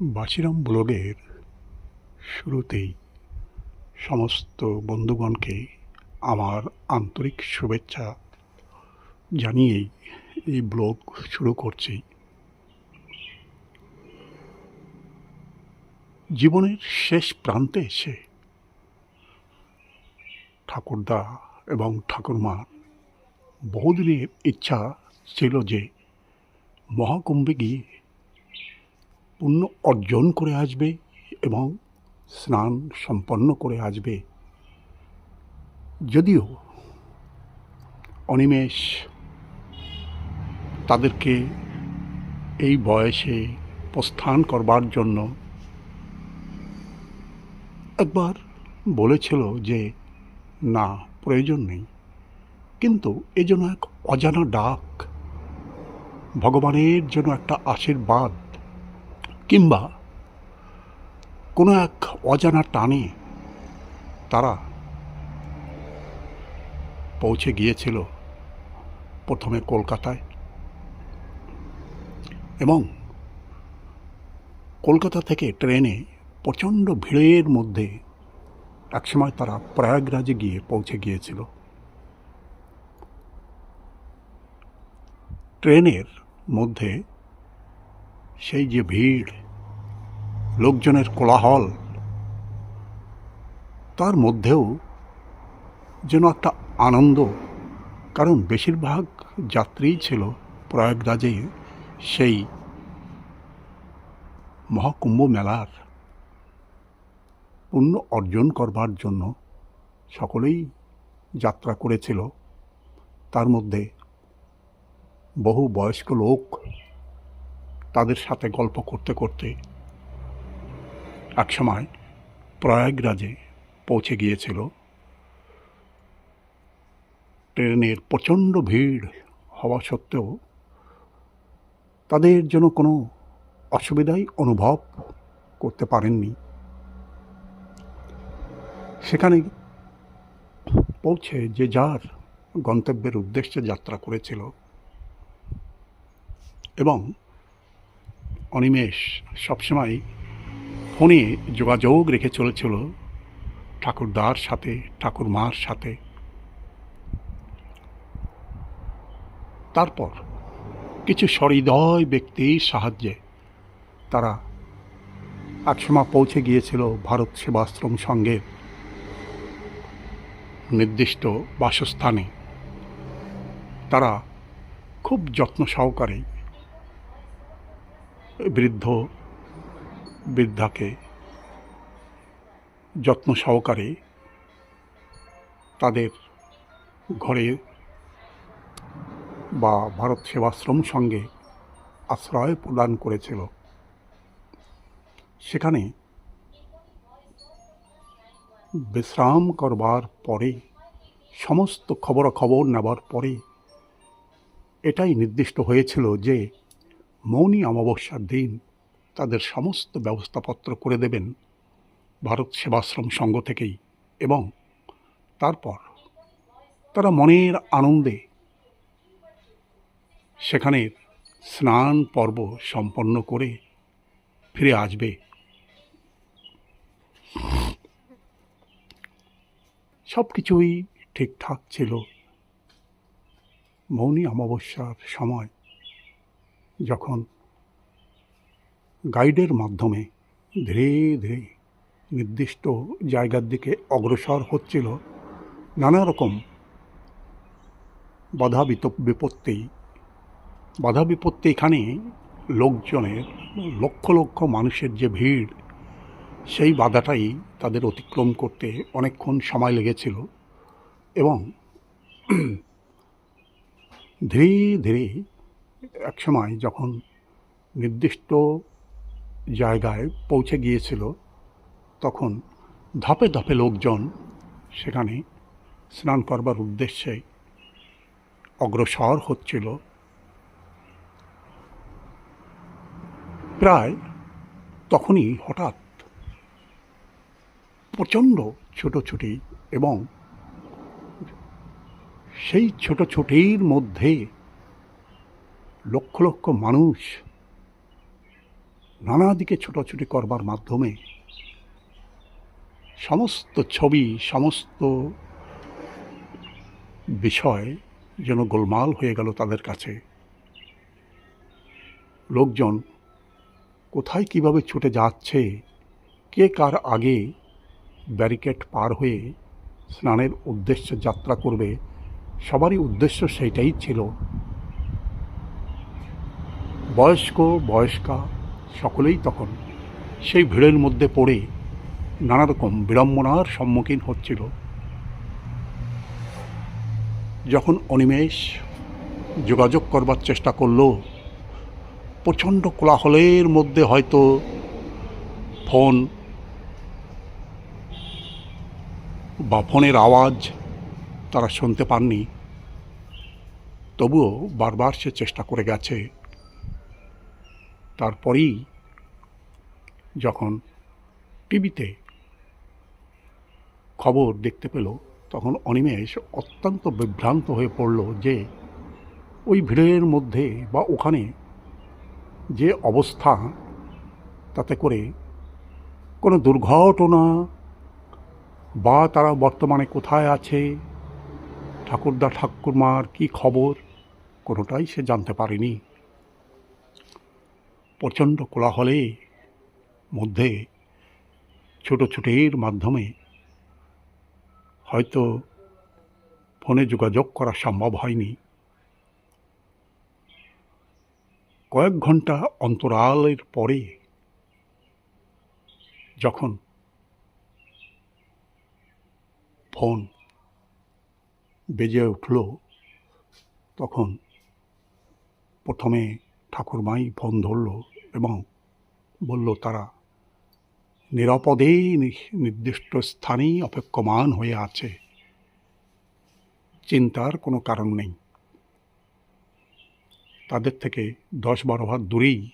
বাসিরাম ব্লগের শুরুতেই সমস্ত বন্ধুগণকে আমার আন্তরিক শুভেচ্ছা জানিয়েই এই ব্লগ শুরু করছি। জীবনের শেষ প্রান্তে এসে ঠাকুরদা এবং ঠাকুরমা বহুদিনের ইচ্ছা ছিল যে মহাকুম্ভে গিয়ে পুণ্য অর্জন করে আসবে এবং স্নান সম্পন্ন করে আসবে। যদিও অনিমেষ তাদেরকে এই বয়সে প্রস্থান করবার জন্য একবার বলেছিল যে, না, প্রয়োজন নেই। কিন্তু এ যেন এক অজানা ডাক, ভগবানের জন্য একটা আশীর্বাদ কিংবা কোনো এক অজানা টানে তারা পৌঁছে গিয়েছিল প্রথমে কলকাতায়। এবং কলকাতা থেকে ট্রেনে প্রচণ্ড ভিড়ের মধ্যে একসময় তারা প্রয়াগরাজে গিয়ে পৌঁছে গিয়েছিল। ট্রেনের মধ্যে সেই যে ভিড়, লোকজনের কোলাহল, তার মধ্যেও যেন একটা আনন্দ। কারণ বেশিরভাগ যাত্রীই ছিল প্রয়াগরাজে সেই মহাকুম্ভ মেলার পুণ্য অর্জন করবার জন্য সকলেই যাত্রা করেছিল। তার মধ্যে বহু বয়স্ক লোক তাদের সাথে গল্প করতে করতে একসময় প্রয়াগরাজে পৌঁছে গিয়েছিল। ট্রেনের প্রচণ্ড ভিড় হওয়া সত্ত্বেও তাদের জন্য কোনো অসুবিধাই অনুভব করতে পারেননি। সেখানে পৌঁছে যে যার গন্তব্যের উদ্দেশ্যে যাত্রা করেছিল এবং অনিমেষ সবসময় ফোনে যোগাযোগ রেখে চলেছিল ঠাকুরদার সাথে, ঠাকুরমার সাথে। তারপর কিছু সহৃদয় ব্যক্তির সাহায্যে তারা একসময় পৌঁছে গিয়েছিল ভারত সেবাশ্রম সংঘের নির্দিষ্ট বাসস্থানে। তারা খুব যত্ন সহকারে বৃদ্ধ বৃদ্ধাকে যত্ন সহকারে তাদের ঘরে বা ভারত সেবাশ্রম সঙ্গে আশ্রয় প্রদান করেছিল। সেখানে বিশ্রাম করবার পরে, সমস্ত খবরাখবর নেবার পরে, এটাই নির্দিষ্ট হয়েছিল যে মৌনী অমাবস্যার দিন তাদের সমস্ত ব্যবস্থাপত্র করে দেবেন ভারত সেবাশ্রম সংঘ থেকেই এবং তারপর তারা মনের আনন্দে সেখানের স্নান পর্ব সম্পন্ন করে ফিরে আসবে। সব কিছুই ঠিকঠাক ছিল। মৌনী অমাবস্যার সময় যখন গাইডের মাধ্যমে ধীরে ধীরে নির্দিষ্ট জায়গার দিকে অগ্রসর হচ্ছিল, নানা রকম বাধা বিপত্তি বাধা বিপত্তি এখানে লোকজনের, লক্ষ লক্ষ মানুষের যে ভিড়, সেই বাধাটাই তাদের অতিক্রম করতে অনেকক্ষণ সময় লেগেছিল এবং ধীরে ধীরে একসময় যখন নির্দিষ্ট জায়গায় পৌঁছে গিয়েছিল, তখন ধাপে ধাপে লোকজন সেখানে স্নান করবার উদ্দেশ্যে অগ্রসর হচ্ছিল। প্রায় তখনই হঠাৎ প্রচণ্ড ছোটোছুটি এবং সেই ছোটো ছোটোছুটির মধ্যে লক্ষ লক্ষ মানুষ নানা দিকে ছোটাছুটি করবার মাধ্যমে সমস্ত ছবি, সমস্ত বিষয় যেন গোলমাল হয়ে গেল তাদের কাছে। লোকজন কোথায় কীভাবে ছুটে যাচ্ছে, কে কার আগে ব্যারিকেড পার হয়ে স্নানের উদ্দেশ্যে যাত্রা করবে, সবারই উদ্দেশ্য সেইটাই ছিল। বয়স্ক, বয়স্কা, সকলেই তখন সেই ভিড়ের মধ্যে পড়ে নানা রকম বিড়ম্বনার সম্মুখীন হচ্ছিল। যখন অনিমেষ যোগাযোগ করবার চেষ্টা করল, প্রচণ্ড কোলাহলের মধ্যে হয়তো ফোন বা ফোনের আওয়াজ তারা শুনতে পাননি। তবুও বারবার সে চেষ্টা করে গেছে। তারপরেই যখন টিভিতে খবর দেখতে পেল, তখন অনিমেষ অত্যন্ত বিভ্রান্ত হয়ে পড়ল যে ওই ভিড়ের মধ্যে বা ওখানে যে অবস্থা, তাতে করে কোনো দুর্ঘটনা বা তারা বর্তমানে কোথায় আছে, ঠাকুরদা ঠাকুরমার কি খবর, কোনোটাই সে জানতে পারেনি। প্রচণ্ড কোলাহলে মধ্যে ছোটো ছুটের মাধ্যমে হয়তো ফোনে যোগাযোগ করা সম্ভব হয়নি। কয়েক ঘণ্টা অন্তরালের পরে যখন ফোন বেজে উঠল, তখন প্রথমে ঠাকুরমাই ফোন ধরল এবং বলল, তারা নিরাপদে নির্দিষ্ট স্থানেই অপেক্ষমান হয়ে আছে। চিন্তার কোনো কারণ নেই। তাদের থেকে দশ বারো হাত দূরেই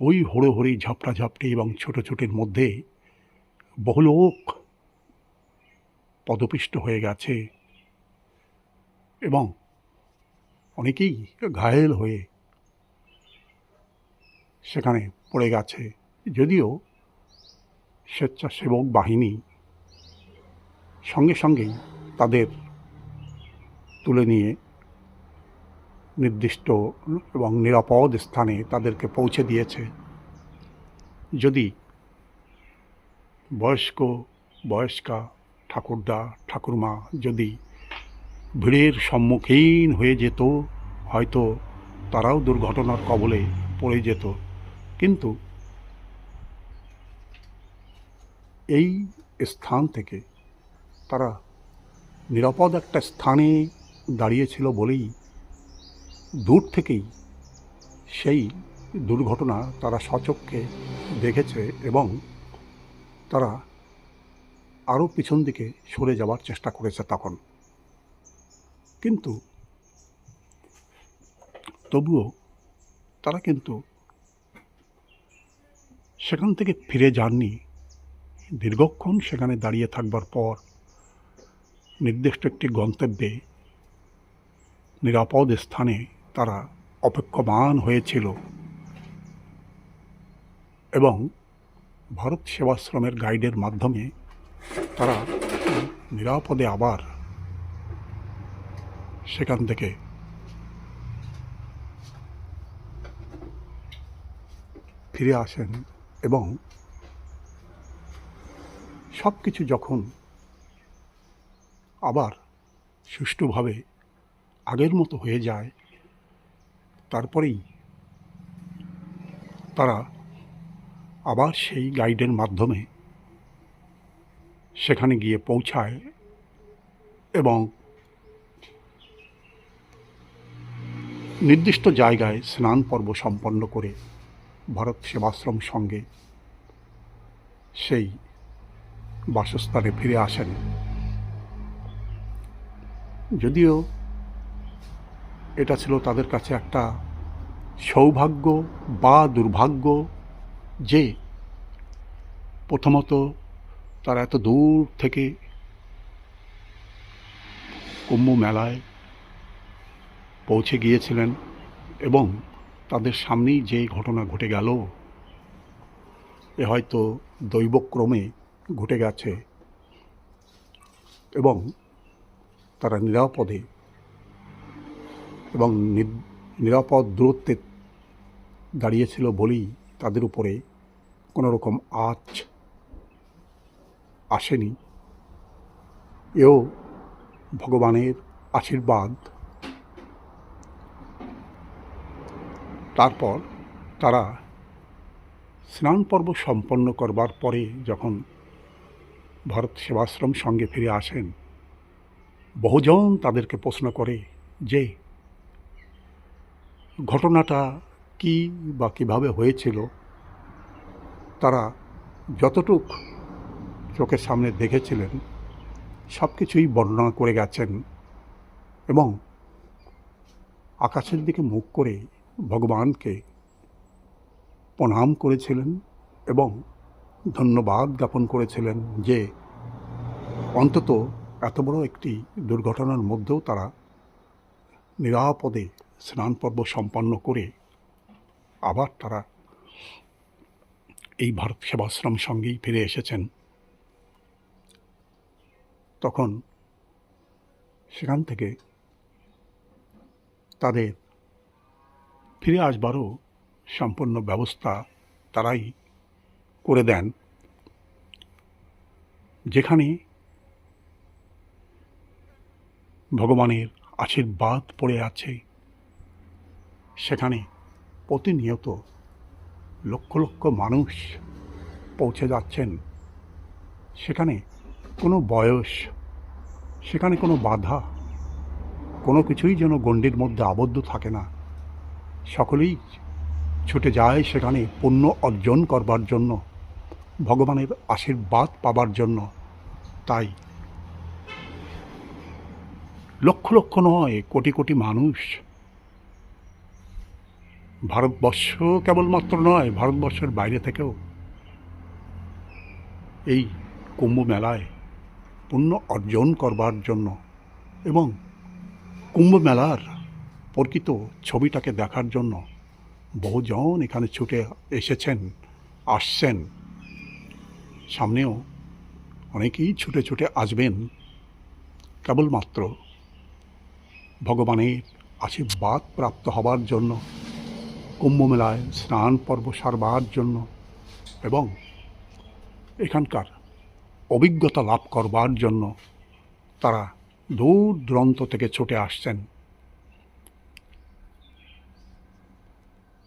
ওই হুড়োহুড়ি ঝাপটাঝাপটি এবং ছোটো ছোটির মধ্যে বহু লোক পদপিষ্ট হয়ে গেছে এবং অনেকেই ঘায়েল হয়ে সেখানে পড়ে গেছে। যদিও স্বেচ্ছাসেবক বাহিনী সঙ্গে সঙ্গেই তাদের তুলে নিয়ে নির্দিষ্ট এবং নিরাপদ স্থানে তাদেরকে পৌঁছে দিয়েছে। যদি বয়স্ক, বয়স্কা ঠাকুরদা, ঠাকুরমা যদি ভিড়ের সম্মুখীন হয়ে যেত, হয়তো তারাও দুর্ঘটনার কবলে পড়ে যেত। কিন্তু এই স্থান থেকে তারা নিরাপদ একটা স্থানে দাঁড়িয়েছিল বলেই দূর থেকেই সেই দুর্ঘটনা তারা সচক্ষে দেখেছে এবং তারা আরও পিছন দিকে সরে যাওয়ার চেষ্টা করেছে তখন। কিন্তু তবুও তারা কিন্তু সেখান থেকে ফিরে যাননি। দীর্ঘক্ষণ সেখানে দাঁড়িয়ে থাকবার পর নির্দিষ্ট একটি গন্তব্যে নিরাপদ স্থানে তারা অপেক্ষমান হয়েছিল এবং ভারত সেবাশ্রমের গাইডের মাধ্যমে তারা নিরাপদে আবার সেখান থেকে ফিরে আসেন। এবং সব কিছু যখন আবার সুষ্ঠুভাবে আগের মতো হয়ে যায়, তারপরেই তারা আবার সেই গাইডের মাধ্যমে সেখানে গিয়ে পৌঁছায় এবং নির্দিষ্ট জায়গায় স্নান পর্ব সম্পন্ন করে ভারত সেবাশ্রম সঙ্গে সেই বাসস্থানে ফিরে আসেন। যদিও এটা ছিল তাদের কাছে একটা সৌভাগ্য বা দুর্ভাগ্য যে প্রথমত তারা এত দূর থেকে কুম্ভ মেলায় পৌঁছে গিয়েছিলেন এবং তাদের সামনেই যে ঘটনা ঘটে গেল, এ হয়তো দৈবক্রমে ঘটে গেছে এবং তারা নিরাপদে এবং নিরাপদ দূরত্বে দাঁড়িয়েছিল বলেই তাদের উপরে কোনো রকম আঁচ আসেনি। এও ভগবানের আশীর্বাদ তারপর তারা স্নান পর্ব সম্পন্ন করবার পরে যখন ভারত সেবাশ্রম সঙ্গে ফিরে আসেন, বহুজন তাদেরকে প্রশ্ন করে যে, ঘটনাটা কি বা কীভাবে হয়েছিল? তারা যতটুক চোখের সামনে দেখেছিলেন সব কিছুই বর্ণনা করে গেছেন এবং আকাশের দিকে মুখ করে ভগবানকে প্রণাম করেছিলেন এবং ধন্যবাদ জ্ঞাপন করেছিলেন যে অন্তত এত বড় একটি দুর্ঘটনার মধ্যেও তারা নিরাপদে স্নান পর্ব সম্পন্ন করে আবার তারা এই ভারত সেবাশ্রম সঙ্গেই ফিরে এসেছেন। তখন সেখান থেকে তাদের ফিরে আসবারও সম্পূর্ণ ব্যবস্থা তারাই করে দেন। যেখানে ভগবানের আশীর্বাদ পড়ে আছে, সেখানে প্রতিনিয়ত লক্ষ লক্ষ মানুষ পৌঁছে যাচ্ছেন। সেখানে কোনো বয়স, সেখানে কোনো বাধা, কোনো কিছুই যেন গণ্ডির মধ্যে আবদ্ধ থাকে না। সকলেই ছুটে যায় সেখানে পুণ্য অর্জন করবার জন্য, ভগবানের আশীর্বাদ পাবার জন্য। তাই লক্ষ লক্ষ নয়, কোটি কোটি মানুষ। ভারতবর্ষ কেবলমাত্র নয়, ভারতবর্ষের বাইরে থেকেও এই কুম্ভ মেলায় পুণ্য অর্জন করবার জন্য এবং কুম্ভ মেলার প্রকৃত ছবিটাকে দেখার জন্য বহুজন এখানে ছুটে এসেছেন, আসছেন। সামনেও অনেকেই ছুটে ছুটে আসবেন। কেবলমাত্র ভগবানের আশীর্বাদ প্রাপ্ত হবার জন্য, কুম্ভ মেলায় স্নান পর্ব সারবার জন্য এবং এখানকার অভিজ্ঞতা লাভ করবার জন্য তারা দূর দূরান্ত থেকে ছুটে আসছেন।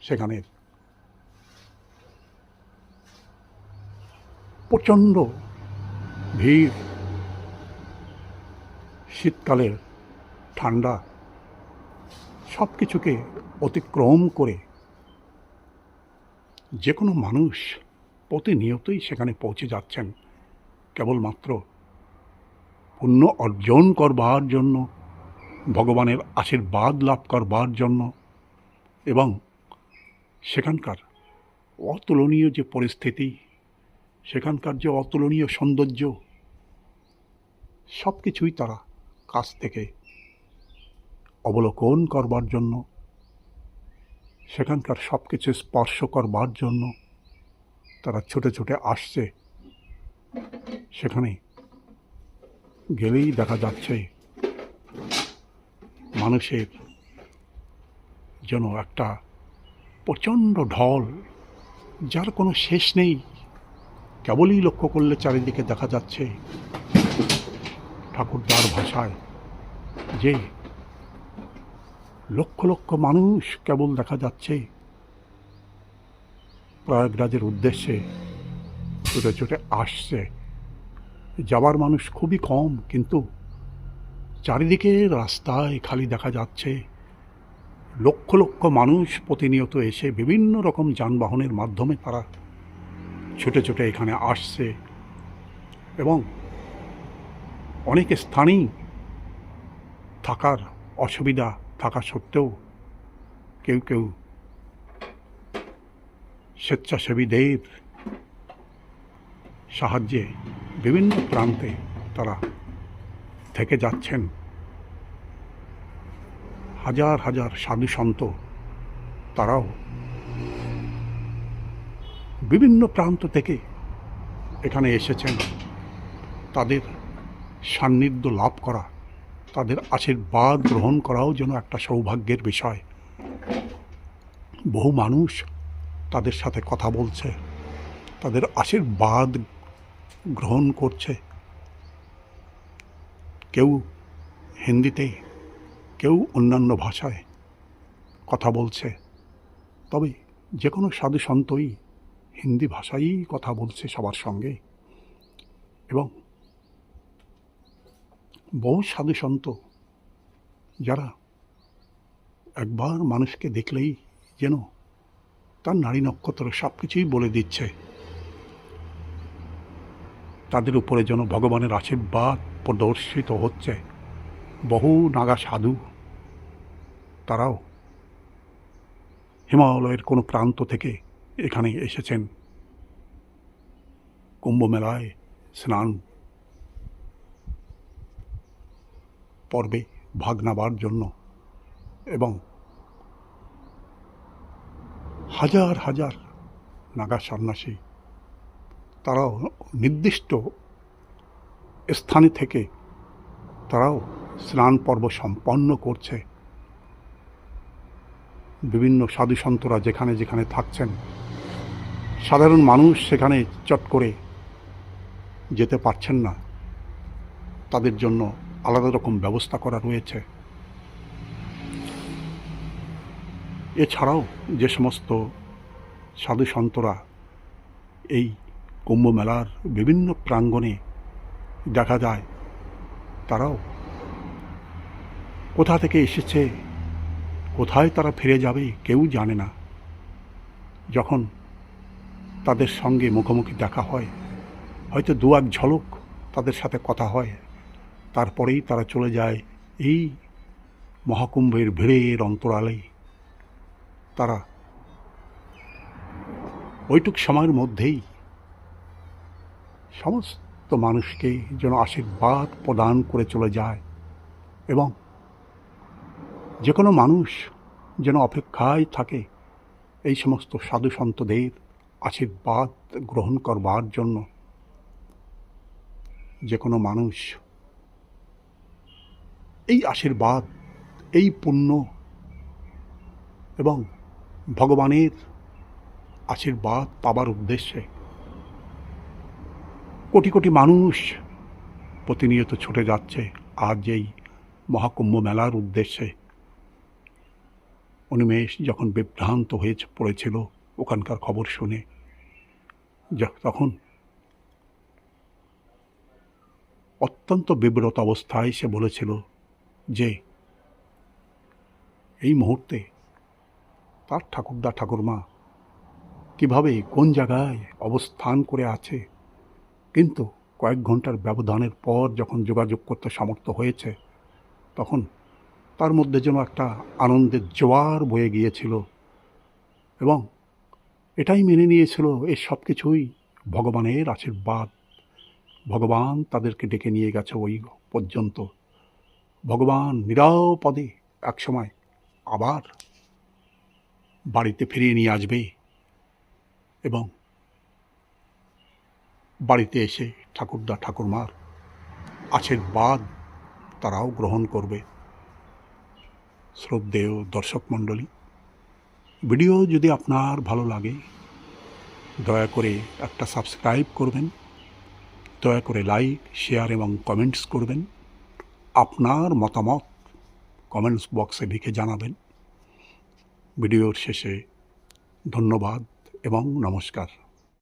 সেখানে প্রচণ্ড ভিড়। শীতকালের ঠান্ডা। সব কিছুকে অতিক্রম করে যে কোনো মানুষ প্রতিনিয়তই সেখানে পৌঁছে যাচ্ছেন। কেবলমাত্র পুণ্য অর্জন করবার জন্য, ভগবানের আশীর্বাদ লাভ করবার জন্য এবং সেখানকার অতুলনীয় যে পরিস্থিতি, সেখানকার যে অতুলনীয় সৌন্দর্য সব কিছুই তারা কাছ থেকে অবলোকন করবার জন্য, সেখানকার সব কিছু স্পর্শ করবার জন্য তারা ছুটে ছুটে আসছে। সেখানে গেলেই দেখা যাচ্ছে মানুষের যেন একটা প্রচণ্ড ঢল, যার কোনো শেষ নেই। কেবলই লক্ষ্য করলে চারিদিকে দেখা যাচ্ছে ঠাকুরদার ভাষায় যে লক্ষ লক্ষ মানুষ কেবল দেখা যাচ্ছে। প্রয়াগরাজের উদ্দেশ্যে ছুটে ছুটে আসছে। যাবার মানুষ খুবই কম, কিন্তু চারিদিকে রাস্তায় খালি দেখা যাচ্ছে। লক্ষ লক্ষ মানুষ প্রতিনিয়ত এসে বিভিন্ন রকম যানবাহনের মাধ্যমে তারা ছুটে ছুটে এখানে আসছে এবং অনেক স্থানেই থাকার অসুবিধা থাকা সত্ত্বেও কেউ কেউ স্বেচ্ছাসেবীদের সাহায্যে বিভিন্ন প্রান্তে তারা থেকে যাচ্ছেন। হাজার হাজার সাধু সন্ত, তারাও বিভিন্ন প্রান্ত থেকে এখানে এসেছেন। তাদের সান্নিধ্য লাভ করা, তাদের আশীর্বাদ গ্রহণ করাও যেন একটা সৌভাগ্যের বিষয়। বহু মানুষ তাদের সাথে কথা বলছে, তাদের আশীর্বাদ গ্রহণ করছে। কেউ হিন্দিতে কেউ অন্যান্য ভাষায় কথা বলছে, তবে যে কোনো সাধু সন্তই হিন্দি ভাষায়ই কথা বলছে সবার সঙ্গে। এবং বহু সাধু সন্ত যারা একবার মানুষকে দেখলেই যেন তার নারী নক্ষত্র সব কিছুই বলে দিচ্ছে। তাদের উপরে যেন ভগবানের আশীর্বাদ প্রদর্শিত হচ্ছে। বহু নাগা সাধু তারাও। হিমালয়ের কোনো প্রান্ত থেকে এখানে এসেছেন। কুম্ভ মেলায় স্নান। পর্বে ভাগ নেবার জন্য এবং হাজার হাজার নাগা সন্ন্যাসী, তারাও নির্দিষ্ট স্থানে থেকে তারাও স্নান পর্ব সম্পন্ন করছে। বিভিন্ন সাধু সন্তরা যেখানে যেখানে থাকছেন, সাধারণ মানুষ সেখানে চট করে যেতে পারছেন না। তাদের জন্য আলাদা রকম ব্যবস্থা করা রয়েছে। এছাড়াও যে সমস্ত সাধু সন্তরা এই কুম্ভ মেলার বিভিন্ন প্রাঙ্গণে দেখা যায়, তারাও কোথা থেকে এসেছে কোথায় তারা ফিরে যাবে কেউ জানে না। যখন তাদের সঙ্গে মুখোমুখি দেখা হয়, হয়তো দু এক ঝলক তাদের সাথে কথা হয়, তারপরেই তারা চলে যায় এই মহাকুম্ভের ভিড়ের অন্তরালে। তারা ওইটুক সময়ের মধ্যেই সমস্ত মানুষকে যেন আশীর্বাদ প্রদান করে চলে যায় এবং যে কোনো মানুষ যেন অপেক্ষায় থাকে, এই সমস্ত সাধু সন্তদের আশীর্বাদ গ্রহণ করবার জন্য। যে কোনো মানুষ এই আশীর্বাদ, এই পুণ্য এবং ভগবানের আশীর্বাদ পাবার উদ্দেশ্যে কোটি কোটি মানুষ প্রতিনিয়ত ছুটে যাচ্ছে আজ যেই মহাকুম্ভ মেলার উদ্দেশ্যে। অনিমেষ যখন বিভ্রান্ত হয়ে পড়েছিল ওখানকার খবর শুনে তখন অত্যন্ত বিব্রত অবস্থায় সে বলেছিল যে, এই মুহূর্তে তার ঠাকুরদা ঠাকুরমা কীভাবে, কোন জায়গায় অবস্থান করে আছে? কিন্তু কয়েক ঘণ্টার ব্যবধানের পর যখন যোগাযোগ করতে সমর্থ হয়েছে, তখন তার মধ্যে যেন একটা আনন্দের জোয়ার বয়ে গিয়েছিল এবং এটাই মেনে নিয়েছিল এই সব কিছুই ভগবানের আশীর্বাদ। ভগবান তাদেরকে ডেকে নিয়ে গেছে ওই পর্যন্ত। ভগবান নিরাপদে একসময় আবার বাড়িতে ফিরিয়ে নিয়ে আসবে এবং বাড়িতে এসে ঠাকুরদা ঠাকুরমার আশীর্বাদ তারাও গ্রহণ করবে। শ্রদ্ধেয় দর্শক মণ্ডলী, ভিডিও যদি আপনার ভালো লাগে, দয়া করে একটা সাবস্ক্রাইব করবেন, দয়া করে লাইক, শেয়ার এবং কমেন্টস করবেন, আপনার মতামত কমেন্টস বক্সে লিখে জানাবেন। ভিডিওর শেষে ধন্যবাদ এবং নমস্কার।